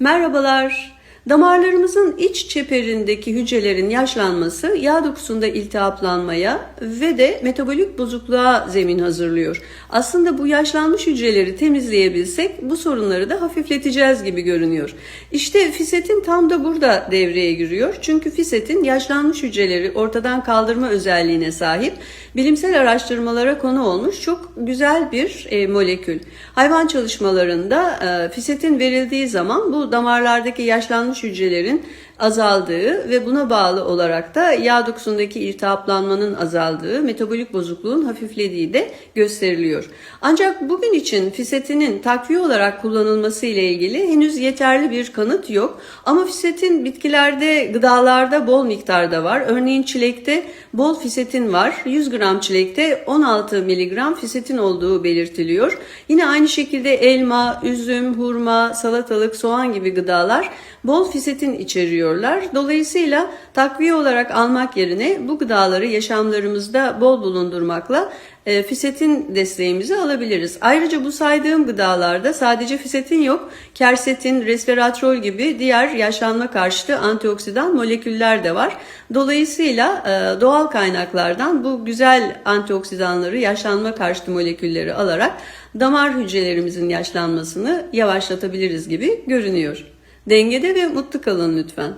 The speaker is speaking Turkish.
Merhabalar. Damarlarımızın iç çeperindeki hücrelerin yaşlanması yağ dokusunda iltihaplanmaya ve de metabolik bozukluğa zemin hazırlıyor. Aslında bu yaşlanmış hücreleri temizleyebilsek bu sorunları da hafifleteceğiz gibi görünüyor. İşte fisetin tam da burada devreye giriyor. Çünkü fisetin yaşlanmış hücreleri ortadan kaldırma özelliğine sahip bilimsel araştırmalara konu olmuş çok güzel bir e, molekül. Hayvan çalışmalarında e, fisetin verildiği zaman bu damarlardaki yaşlanmış hücrelerin azaldığı ve buna bağlı olarak da yağ dokusundaki iltihaplanmanın azaldığı, metabolik bozukluğun hafiflediği de gösteriliyor. Ancak bugün için fisetinin takviye olarak kullanılması ile ilgili henüz yeterli bir kanıt yok. Ama fisetin bitkilerde, gıdalarda bol miktarda var. Örneğin çilekte bol fisetin var. 100 gram çilekte 16 miligram fisetin olduğu belirtiliyor. Yine aynı şekilde elma, üzüm, hurma, salatalık, soğan gibi gıdalar bol fisetin içeriyorlar. Dolayısıyla takviye olarak almak yerine bu gıdaları yaşamlarımızda bol bulundurmakla e, fisetin desteğimizi alabiliriz. Ayrıca bu saydığım gıdalarda sadece fisetin yok, kersetin, resveratrol gibi diğer yaşlanma karşıtı antioksidan moleküller de var. Dolayısıyla e, doğal kaynaklardan bu güzel antioksidanları, yaşlanma karşıtı molekülleri alarak damar hücrelerimizin yaşlanmasını yavaşlatabiliriz gibi görünüyor. Dengede ve mutlu kalın lütfen.